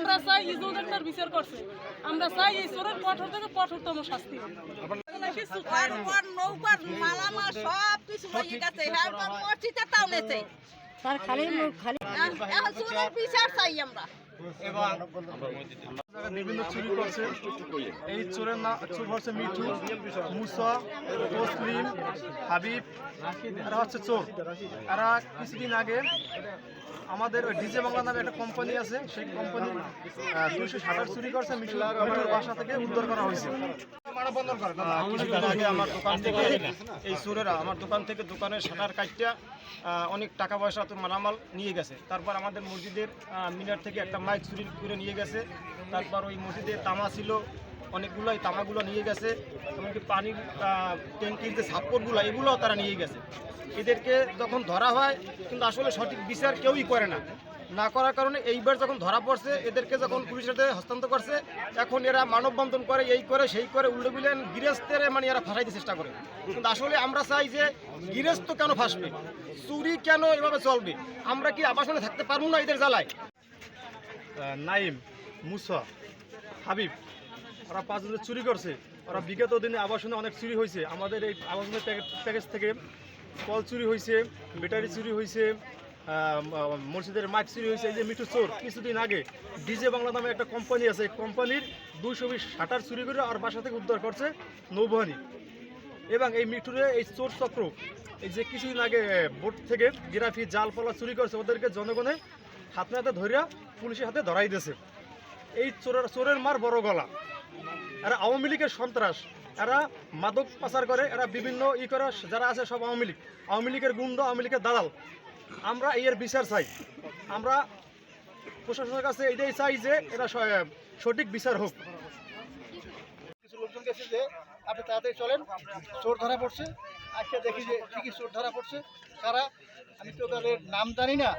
আমরা চাই equal doctor বিচার করছে। আমরা চাই এই চোরের কঠোর থেকে কঠোরতম শাস্তি। নৌকার মালামা সব কিছু হয়ে গেছে। হ্যাঁ মসজিদে তাও নেছে তার খালি খালি এখন চুরের বিচার চাই আমরা। জায়গায় বিভিন্ন চুরি করছে এই চোরের চোর হচ্ছে মিঠু মুসা তসলিম হাবিব এরা হচ্ছে চোর। এরা কিছুদিন আগে আমাদের ডিজে বাংলা নামে একটা কোম্পানি আছে সেই কোম্পানি দুইশো সাতাশ চুরি করছে মিঠু। মিঠুর বাসা থেকে উদ্ধার করা হয়েছে। আহ, কিছুদিন আগে আমার দোকান থেকে এই চোরেরা আমার দোকান থেকে দোকানের শাটার কাটটা অনেক টাকা পয়সা তো মালামাল নিয়ে গেছে। তারপর আমাদের মসজিদের মিনার থেকে একটা মাইক চুরি করে নিয়ে গেছে। তারপর ওই মসজিদে তামা ছিল অনেকগুলো এই তামাগুলো নিয়ে গেছে, এমনকি পানির ট্যাঙ্কির যে সাপোর্টগুলো, এগুলোও তারা নিয়ে গেছে। এদেরকে যখন ধরা হয়, কিন্তু আসলে সঠিক বিচার কেউই করে না। না করার কারণে এইবার যখন ধরা পড়ছে, এদেরকে যখন পুলিশের হাতে হস্তান্তর করছে, এখন এরা মানববন্ধন করে, এই করে, সেই করে, উল্টো বিলেন গৃহস্থের মানে এরা ফাঁসাইতে চেষ্টা করে। কিন্তু আসলে আমরা চাই যে গৃহস্থ কেন ফাঁসবে? চুরি কেন এভাবে চলবে? আমরা কি আবাসনে থাকতে পারব না এদের জ্বালায়? নাইম মুসা, হাবিব, ওরা পাঁচজনে চুরি করছে। ওরা বিগত দিনে আবাসনে অনেক চুরি হয়েছে। আমাদের এই আবাসনের প্যাকেজ থেকে কল চুরি হয়েছে, ব্যাটারি চুরি হয়েছে মসজিদের মাইক চুরি হয়েছে, এই যে মিঠু চোর, কিছুদিন আগে ডিজে বাংলা নামে একটা কোম্পানি আছে, এই কোম্পানির দুইশো বিশ শাটার চুরি করে আর বাসা থেকে উদ্ধার করছে নৌবাহিনী। এবং এই মিঠুরে এই চোর চক্র, এই যে কিছুদিন আগে বোট থেকে গিরাফি, জাল ফলা চুরি করছে, ওদেরকে জনগণে হাতে হাতে ধরিয়া পুলিশের হাতে ধরাই দিয়েছে। এই চোরের চোরের মার বড় গলা। এরা আওয়ামী লীগের সন্ত্রাস। এরা মাদক পাচার করে, এরা বিভিন্ন ই করে, যারা আছে সব আওয়ামী লীগ। আওয়ামী লীগের গুন্ড, আওয়ামী লীগের দালাল। আমরা এর বিচার চাই। আমরা প্রশাসনের কাছে এটাই চাই যে এরা সঠিক বিচার হোক। কিছু লোকজন গেছে যে, আপনি তাড়াতাড়ি চলেন, চোর ধরা পড়ছে। আজকে দেখি যে ঠিকই চোর ধরা পড়ছে। কারা? আমি তো তাদের নাম জানি না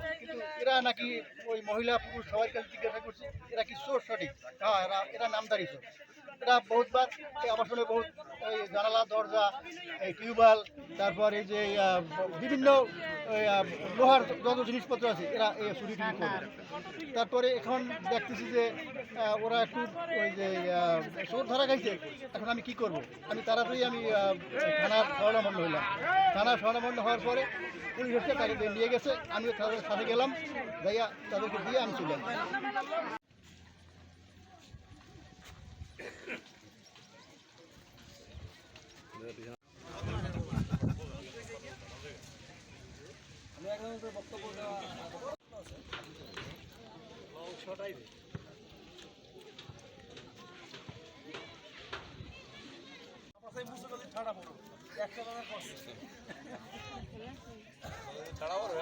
এরা নাকি ওই মহিলা পুরুষ সবাই কাছে জিজ্ঞাসা করছে, এরা কি চোর সঠিক? হ্যাঁ এরা এরা নামদারি চোর। এরা বহুতবার আবাসনে বহুত এই জানালা, দরজা, এই টিউবওয়েল, তারপর এই যে বিভিন্ন লোহার যত জিনিসপত্র আছে, এরা এই চুরি টুরি করে। তারপরে এখন দেখতেছি যে ওরা একটু ওই যে চোর ধরা খাইছে। এখন আমি কি করব? আমি তাড়াতাড়ি আমি থানার শরণামণ্ড হইলাম। থানার শরণামণ্ড হওয়ার পরে পুলিশ হচ্ছে তাকে নিয়ে গেছে। আমি তাদের সাথে গেলাম, যাইয়া তাদেরকে দিয়ে আমি চলে সংক্ষেপে বক্তব্য দেওয়া। ছটাই ঠাড়া পড়ো একশো টাকা কষ্ট ঠাড়া পড়ো